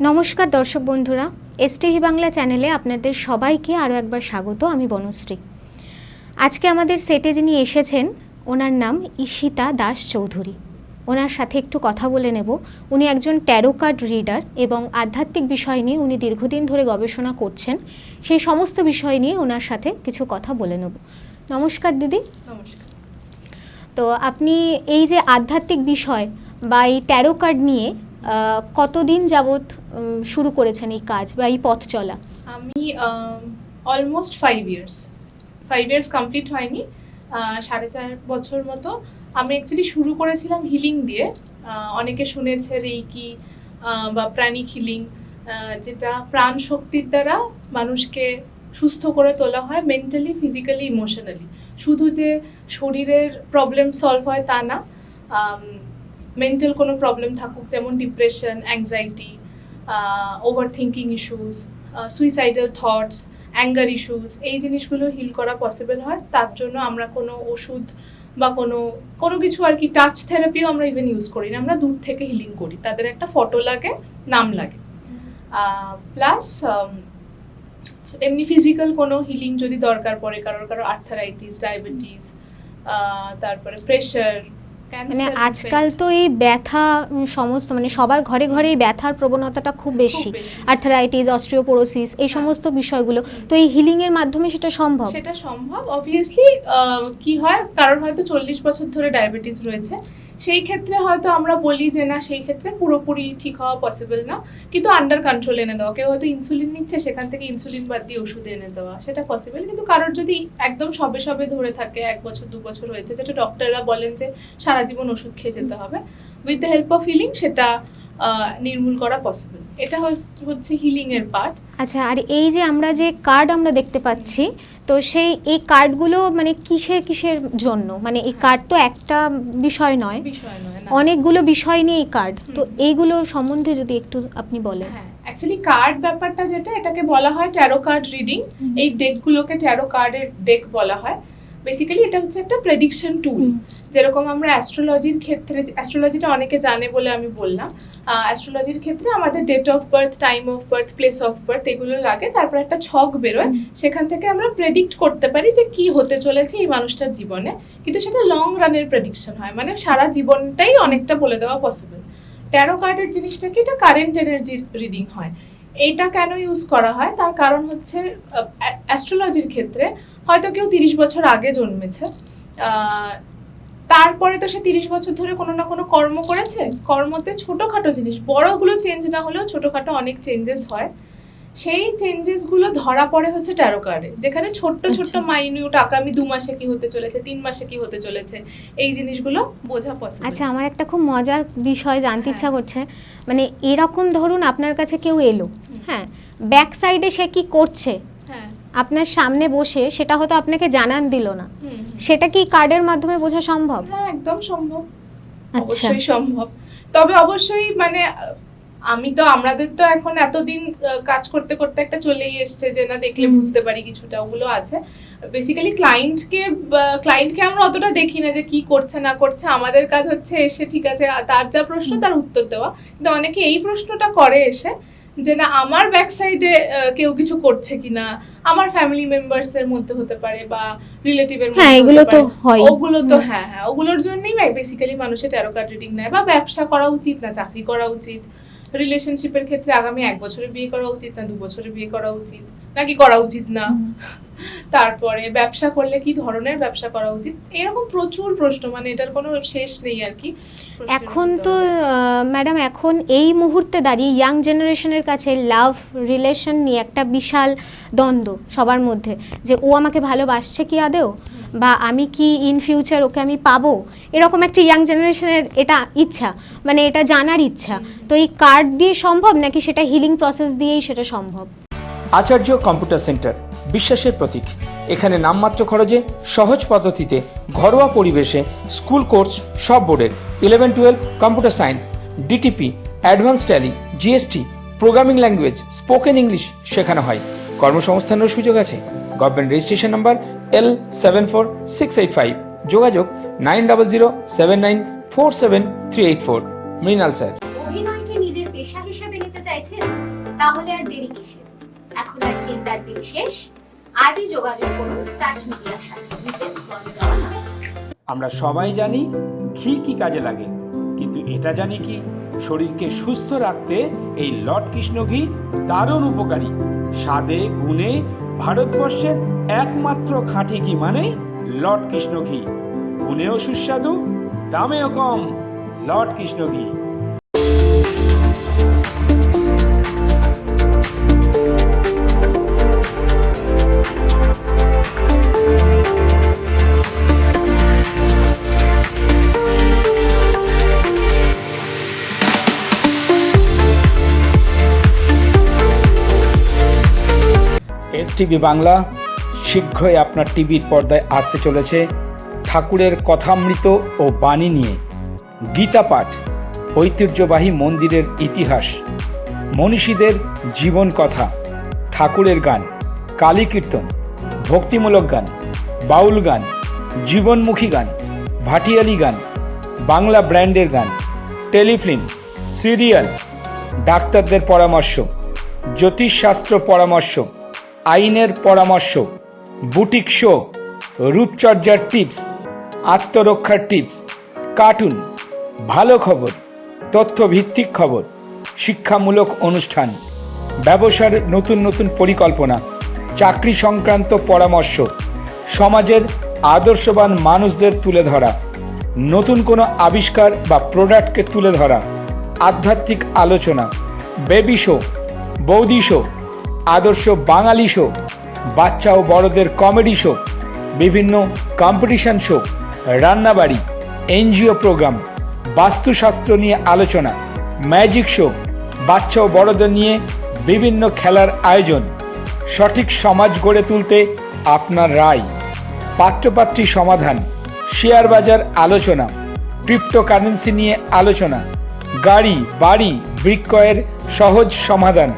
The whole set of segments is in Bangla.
নমস্কার দর্শক বন্ধুরা এসটিভি বাংলা চ্যানেলে আপনাদের সবাইকে আরও একবার স্বাগত আমি বনশ্রী। আজকে আমাদের সেটে যিনি এসেছেন ওনার নাম ঈশিতা দাস চৌধুরী। ওনার সাথে একটু কথা বলে নেব। উনি একজন ট্যারো কার্ড রিডার এবং আধ্যাত্মিক বিষয় নিয়ে উনি দীর্ঘদিন ধরে গবেষণা করছেন। সেই সমস্ত বিষয় নিয়ে ওনার সাথে কিছু কথা বলে নেব। নমস্কার দিদি। নমস্কার। তো আপনি এই যে আধ্যাত্মিক বিষয় বা এই ট্যারো কার্ড নিয়ে কতদিন যাবৎ শুরু করেছেন এই কাজ বা এই পথ চলা? আমি almost five years five years complete হয়নি সাড়ে চার বছর মতো। আমি অ্যাকচুয়ালি শুরু করেছিলাম হিলিং দিয়ে। অনেকে শুনেছে রেইকি বা প্রাণিক হিলিং যেটা প্রাণ শক্তির দ্বারা মানুষকে সুস্থ করে তোলা হয় মেন্টালি ফিজিক্যালি ইমোশনালি শুধু যে শরীরের প্রবলেম সলভ হয় তা না মেন্টাল কোনো প্রবলেম থাকুক, যেমন depression anxiety over thinking issues suicidal thoughts anger issues এই জিনিসগুলো হিল করা পসিবল হয়। তার জন্য আমরা কোনো ওষুধ বা কোনো কোনো কিছু আর কি টাচ থেরাপিও আমরা ইভেন ইউজ করি না। আমরা দূর থেকে হিলিং করি। তাদের একটা ফটো লাগে, নাম লাগে। প্লাস এমনি ফিজিক্যাল কোনো হিলিং যদি দরকার পড়ে, কারোর কারও আর্থারাইটিস ডায়াবেটিস তারপরে প্রেশার মানে আজকাল তো এই ব্যথা সমস্ত মানে সবার ঘরে ঘরে এই ব্যথার প্রবণতাটা খুব বেশি। আর্থারাইটিস অস্ট্রিওপোরোসিস এই সমস্ত বিষয়গুলো। তো এই হিলিং এর মাধ্যমে সেটা সম্ভব? সেটা সম্ভব। অবভিয়াসলি কি হয়? কারণ হয়তো চল্লিশ বছর ধরে ডায়াবেটিস রয়েছে। সেই ক্ষেত্রে হয়তো আমরা বলি যে না, সেই ক্ষেত্রে পুরোপুরি ঠিক হওয়া পসিবল না। কিন্তু আন্ডার কন্ট্রোল এনে দেওয়া। কেউ হয়তো ইনসুলিন নিচ্ছে, সেখান থেকে ইনসুলিন বাদ দিয়ে ওষুধ এনে দেওয়া। সেটা পসিবল কিন্তু কারোর যদি একদম সবে সবে ধরে থাকে, এক বছর, দু বছর হয়েছে, যেটা ডক্টররা বলেন যে সারা জীবন ওষুধ খেয়ে যেতে হবে। With the help of feeling সেটা নির্মূল করা পসিবল এটা হচ্ছে- হিলিং এর পার্ট আচ্ছা আর এই যে আমরা যে কার্ড আমরা দেখতে পাচ্ছি তো সেই এই কার্ডগুলো মানে কিসের কিসের জন্য? মানে এই কার্ড তো একটা বিষয় নয়। বিষয় নয় অনেকগুলো বিষয় নিয়ে এই কার্ড তো এইগুলো সম্বন্ধে যদি একটু আপনি বলেন। হ্যাঁ অ্যাকচুয়ালি কার্ড ব্যাপারটা যেটা এটাকে বলা হয় ট্যারো কার্ড রিডিং এই ডেকগুলোকে ট্যারো কার্ডের ডেক বলা হয়। বেসিক্যালি এটা হচ্ছে একটা প্রেডিকশন টুল যেরকম আমরা অ্যাস্ট্রোলজির ক্ষেত্রে অ্যাস্ট্রোলজিটা অনেকে জানে বলে আমি বললাম। অ্যাস্ট্রোলজির ক্ষেত্রে আমাদের date of birth time of birth place of birth এগুলো লাগে। তারপর একটা ছক বেরোয়। সেখান থেকে আমরা প্রেডিক্ট করতে পারি যে কি হতে চলেছে এই মানুষটার জীবনে। কিন্তু সেটা লং রানের প্রেডিকশন হয়। মানে সারা জীবনটাই অনেকটা বলে দেওয়া পসিবল ট্যারো কার্ডের জিনিসটা কি? এটা কারেন্ট এনার্জি রিডিং হয়। এইটা কেন ইউজ করা হয়? তার কারণ হচ্ছে অ্যাস্ট্রোলজির ক্ষেত্রে হয়তো কেউ তিরিশ বছর আগে জন্মেছে। তারপরে তো সে তিরিশ বছর ধরে কোনো না কোনো কর্ম করেছে। কর্মতে ছোটোখাটো জিনিস বড়গুলো চেঞ্জ না হলেও ছোটোখাটো অনেক চেঞ্জেস হয়। সেই চেঞ্জেসগুলো ধরা পড়ে হচ্ছে ট্যারো কার্ডে যেখানে ছোট্ট ছোট্ট আচ্ছা। মাইনিউট আগামী দু মাসে কি হতে চলেছে তিন মাসে কি হতে চলেছে এই জিনিসগুলো বোঝা পসিবল আচ্ছা আমার একটা খুব মজার বিষয় জানতে হ্যাঁ। ইচ্ছা করছে। মানে এরকম ধরুন আপনার কাছে কেউ এলো হ্যাঁ ব্যাক সাইডে সে কি করছে? হ্যাঁ আপনার সামনে বসে সেটা হয়তো আপনাকে জানান দিল না। সেটা কি কার্ডের মাধ্যমে বোঝা সম্ভব? হ্যাঁ একদম সম্ভব। আচ্ছা। অবশ্যই সম্ভব। তবে অবশ্যই মানে আমি তো আমাদের তো এখন এতদিন কাজ করতে করতে একটা চলেই এসছে যে না দেখলে বুঝতে পারি কিছুটা ওগুলো আছে। বেসিক্যালি ক্লায়েন্টকে ক্লায়েন্টকে আমরা অতটা দেখি না যে কি করছে না করছে। আমাদের কাজ হচ্ছে এসে ঠিক আছে তার যা প্রশ্ন তার উত্তর দেওয়া। কিন্তু অনেকে এই প্রশ্নটা করে এসে যে না আমার ব্যাক সাইডে কেউ কিছু করছে কিনা আমার ফ্যামিলি মেম্বার্স এর মধ্যে হতে পারে বা রিলেটিভের মধ্যে এগুলো তো হয়। ওগুলো তো হ্যাঁ হ্যাঁ ওগুলোর জন্যই বেসিক্যালি মানুষের ট্যারো কার্ড রিডিং নেয় বা ব্যবসা করা উচিত না চাকরি করা উচিত। রিলেশনশিপের ক্ষেত্রে আগামী এক বছরে বিয়ে করা উচিত না দু বছরে বিয়ে করা উচিত। নাকি করা উচিত না। তারপরে ব্যবসা করলে কি ধরনের ব্যবসা করা উচিত? এরকম প্রচুর প্রশ্ন মানে এটার কোনো শেষ নেই আর কি। এখন তো ম্যাডাম এখন এই মুহূর্তে দাঁড়িয়ে ইয়াং জেনারেশনের কাছে লাভ রিলেশন নিয়ে একটা বিশাল দ্বন্দ্ব সবার মধ্যে। যে ও আমাকে ভালোবাসছে কি আদেও বা আমি কি ইন ফিউচার ওকে আমি পাবো? এরকম একটা ইয়াং জেনারেশনের এটা ইচ্ছা মানে এটা জানার ইচ্ছা। তো এই কার্ড দিয়ে সম্ভব নাকি সেটা হিলিং প্রসেস দিয়েই সেটা সম্ভব? Acharya computer centre. বিশ্বাসের প্রতীক। এখানে নামমাত্র খরচে, সহজ পদ্ধতিতে, ঘরোয়া পরিবেশে, স্কুল কোর্স, সব বোর্ডের। Eleven, twelve, computer science, DTP, advance tally, GST, programming language, spoken English শেখানো হয়। কর্মসংস্থানের সুযোগ আছে। Government registration number L seven four six eight five. যোগাযোগ nine double zero seven nine four seven three eight four. Mrinal sir অভিনয়কে নিজের পেশা নিতে চাইছেন? তাহলে আর দেরি কিসের? এখন আর চিন্তার দিন শেষ। আজই যোগাযোগ করুন সার্চ মিডিয়ার সাথে। আমরা সবাই জানি ঘি কি কাজে লাগে, কিন্তু এটা জানি কি, শরীরকে সুস্থ রাখতে এই লর্ড কৃষ্ণ ঘি দারুণ উপকারী। স্বাদে, গুণে, ভারতবর্ষের একমাত্র খাঁটি ঘি মানেই লর্ড কৃষ্ণ ঘি। গুণেও সুস্বাদু, দামেও কম, লর্ড কৃষ্ণ ঘি। টিভি বাংলা শীঘ্রই আপনার টিভির পর্দায় আসতে চলেছে ঠাকুরের কথামৃত ও বাণী নিয়ে। গীতা পাঠ, ঐতিহ্যবাহী মন্দিরের ইতিহাস, মনীষীদের জীবন কথা, ঠাকুরের গান, কালী কীর্তন, ভক্তিমূলক গান, বাউল গান, জীবনমুখী গান, ভাটিয়ালি গান, বাংলা ব্র্যান্ডের গান, টেলিফিল্ম, সিরিয়াল, ডাক্তারদের পরামর্শ, জ্যোতিষশাস্ত্র পরামর্শ আইনের পরামর্শ, বুটিক শো, রূপচর্যার টিপস, আত্মরক্ষার টিপস, কার্টুন, ভালো খবর, তথ্যভিত্তিক খবর, শিক্ষামূলক অনুষ্ঠান, ব্যবসার নতুন নতুন পরিকল্পনা, চাকরি সংক্রান্ত পরামর্শ, সমাজের আদর্শবান মানুষদের তুলে ধরা, নতুন কোনো আবিষ্কার বা প্রোডাক্টকে তুলে ধরা, আধ্যাত্মিক আলোচনা, বেবি শো, বৌদি শো আদর্শ বাঙালি শো বাচ্চা ও বড়দের কমেডি শো বিভিন্ন কম্পিটিশন শো রান্নাবাড়ি, এনজিও প্রোগ্রাম বাস্তুশাস্ত্র নিয়ে আলোচনা ম্যাজিক শো বাচ্চা ও বড়দের নিয়ে বিভিন্ন খেলার আয়োজন। সঠিক সমাজ গড়ে তুলতে আপনার রায়। পাত্রপাত্রী সমাধান, শেয়ার বাজার আলোচনা ক্রিপ্টোকারেন্সি নিয়ে আলোচনা, গাড়ি, বাড়ি বিক্রয়ের সহজ সমাধান।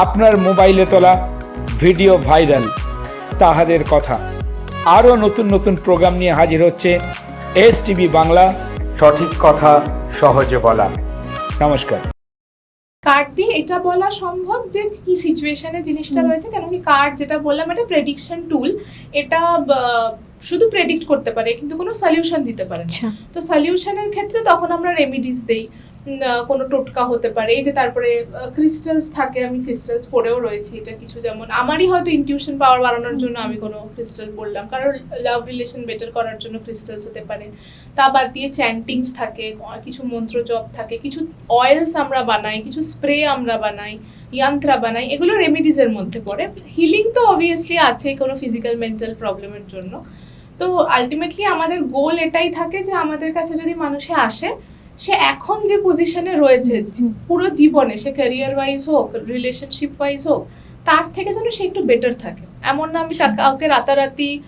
আপনার মোবাইলে তোলা ভিডিও ভাইরাল তাহাদের কথা। আরও নতুন নতুন প্রোগ্রাম নিয়ে হাজির হচ্ছে এস টিভি বাংলা। সঠিক কথা সহজে বলা। নমস্কার। কার্ড দিয়ে এটা বলা সম্ভব যে কি সিচুয়েশনে জিনিসটা রয়েছে? কেন কি কার্ড যেটা বললাম এটা প্রেডিকশন টুল এটা শুধু প্রেডিক্ট করতে পারে কিন্তু কোনো সলিউশন দিতে পারে না। আচ্ছা। তো সলিউশনের ক্ষেত্রে তখন আমরা রেমিডিস দেই। কোনো টোটকা হতে পারে। এই যে তারপরে ক্রিস্টালস থাকে, আমি ক্রিস্টালস পড়েও রয়েছি। এটা কিছু যেমন, আমারই হয়তো ইনটিউশন পাওয়ার বাড়ানোর জন্য আমি কোনো ক্রিস্টাল পড়লাম কারণ লাভ রিলেশন বেটার করার জন্য ক্রিস্টালস হতে পারে। তা বাদ দিয়ে চ্যান্টিংস থাকে কিছু মন্ত্র জপ থাকে, কিছু অয়েলস আমরা বানাই, কিছু স্প্রে আমরা বানাই ইয়ান্ত্রা বানাই, এগুলো রেমিডিজের মধ্যে পড়ে। হিলিং তো অবভিয়াসলি আছে কোনো ফিজিক্যাল মেন্টাল প্রবলেমের জন্য। তো আলটিমেটলি আমাদের গোল এটাই থাকে যে আমাদের কাছে যদি মানুষে আসে সে এখন যে পজিশনে রয়েছে পুরো জীবনে সে ক্যারিয়ার ওয়াইজ হোক রিলেশনশিপ ওয়াইজ হোক তার থেকে যেন সে একটু বেটার থাকে। এমন না আমি কাউকে রাতারাতি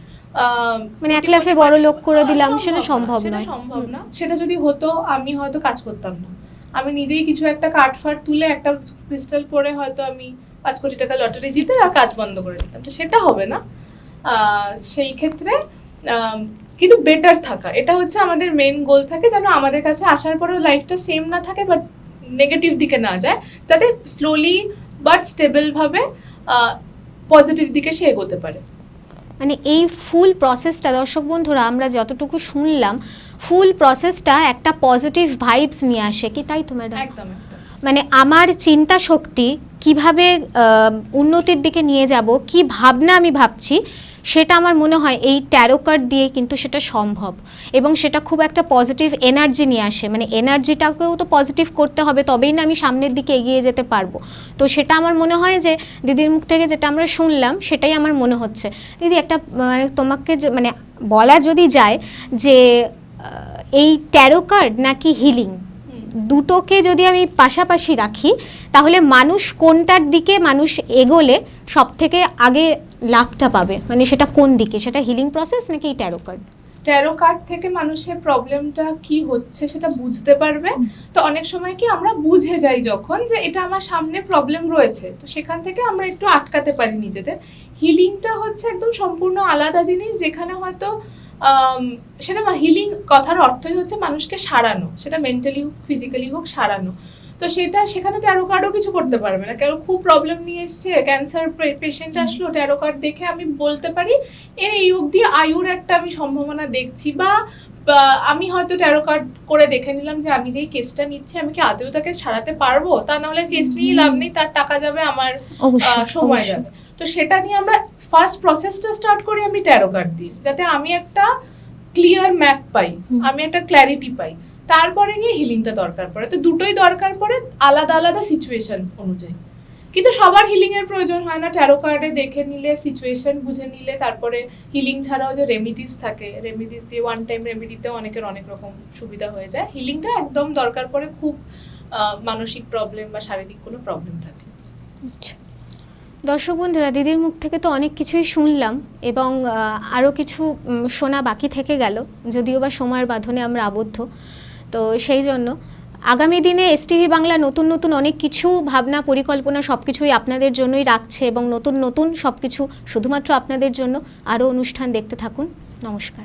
মানে এক লাফে বড় লোক করে দিলাম সেটা সম্ভব নয়। সম্ভব না। সেটা যদি হতো আমি হয়তো কাজ করতাম না। আমি নিজেই কিছু একটা কাঠ ফাট তুলে একটা ক্রিস্টাল পরে হয়তো আমি পাঁচ কোটি টাকা লটারি জিতে আর কাজ বন্ধ করে দিতাম। তো সেটা হবে না। আহ, সেই ক্ষেত্রে কিন্তু বেটার থাকা। এটা হচ্ছে আমাদের মেন গোল থাকে যেন আমাদের কাছে আসার পরেও লাইফটা সেম না থাকে বাট নেগেটিভ দিকে না যায় যাতে স্লোলি বাট স্টেবলভাবে পজিটিভ দিকে সে এগোতে পারে। মানে এই ফুল প্রসেসটা দর্শক বন্ধুরা আমরা যতটুকু শুনলাম ফুল প্রসেসটা একটা পজিটিভ ভাইবস নিয়ে আসে কি তাই তো ম্যাডাম একদম একদম। মানে আমার চিন্তা শক্তি কীভাবে উন্নতির দিকে নিয়ে যাব কি ভাবনা আমি ভাবছি সেটা আমার মনে হয় এই ট্যারো কার্ড দিয়ে কিন্তু সেটা সম্ভব। এবং সেটা খুব একটা পজিটিভ এনার্জি নিয়ে আসে। মানে এনার্জিটাকেও তো পজিটিভ করতে হবে, তবেই না আমি সামনের দিকে এগিয়ে যেতে পারব। তো সেটা আমার মনে হয় যে, দিদির মুখ থেকে যেটা আমরা শুনলাম, সেটাই আমার মনে হচ্ছে। দিদি, একটা মানে তোমাকে মানে বলা যদি যায় যে এই ট্যারো কার্ড নাকি হিলিং। দুটোকে যদি আমি পাশাপাশি রাখি, তাহলে মানুষ কোনটার দিকে মানুষ এগোলে সব থেকে আগে লাভটা পাবে? মানে সেটা কোন দিকে? সেটা হিলিং প্রসেস নাকি ট্যারো কার্ড ট্যারো কার্ড থেকে মানুষের প্রবলেমটা কি হচ্ছে সেটা বুঝতে পারবে। তো অনেক সময় কি আমরা বুঝে যাই যখন যে এটা আমার সামনে প্রবলেম রয়েছে। তো সেখান থেকে আমরা একটু আটকাতে পারি নিজেদের। হিলিংটা হচ্ছে একদম সম্পূর্ণ আলাদা জিনিস যেখানে হয়তো সেটা হিলিং কথার অর্থই হচ্ছে মানুষকে সারানো। সেটা মেন্টালি হোক ফিজিক্যালি হোক সারানো। তো সেটা সেখানে ট্যারো কার্ডও কিছু করতে পারবে না। কারণ খুব প্রবলেম নিয়ে এসছে ক্যান্সার পেশেন্ট আসলো ট্যারো কার্ড দেখে আমি বলতে পারি এর এই অবধি আয়ুর একটা আমি সম্ভাবনা দেখছি বা আমি হয়তো ট্যারো কার্ড করে দেখে নিলাম যে আমি যেই কেসটা নিচ্ছি আমি কি আদৌ তাকে ছাড়াতে পারব? তা নাহলে কেস নিয়ে লাভ নেই তার টাকা যাবে আমার সময় যাবে। তো সেটা নিয়ে আমরা ফার্স্ট প্রসেসটা স্টার্ট করি আমি ট্যারো কার্ড দিই যাতে আমি একটা ক্লিয়ার ম্যাপ পাই আমি একটা ক্ল্যারিটি পাই। তারপরে গিয়ে হিলিংটা দরকার পড়ে। তো দুটোই দরকার পড়ে আলাদা আলাদা সিচুয়েশন অনুযায়ী। কিন্তু সবার হিলিং এর প্রয়োজন হয় না। ট্যারো কার্ডে দেখে নিলে সিচুয়েশন বুঝে নিলে তারপরে হিলিং ছাড়াও যে রেমিডিস থাকে রেমিডিস দিয়ে ওয়ান টাইম রেমিডিতে অনেকের অনেক রকম সুবিধা হয়ে যায়। হিলিংটা একদম দরকার পড়ে খুব মানসিক প্রবলেম বা শারীরিক কোনো প্রবলেম থাকে। আচ্ছা। দর্শক বন্ধুরা, দিদির মুখ থেকে তো অনেক কিছুই শুনলাম এবং আরও কিছু শোনা বাকি থেকে গেল, যদিও বা সময়ের বাঁধনে আমরা আবদ্ধ। তো সেই জন্য, আগামী দিনে এসটিভি বাংলা নতুন নতুন অনেক কিছু ভাবনা, পরিকল্পনা সব কিছুই আপনাদের জন্যই রাখছে এবং নতুন নতুন সব কিছু শুধুমাত্র আপনাদের জন্য আরও অনুষ্ঠান দেখতে থাকুন। নমস্কার।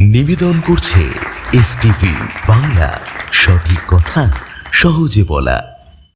নিবেদন করছে এস বাংলা। সঠিক কথা সহজে বলা।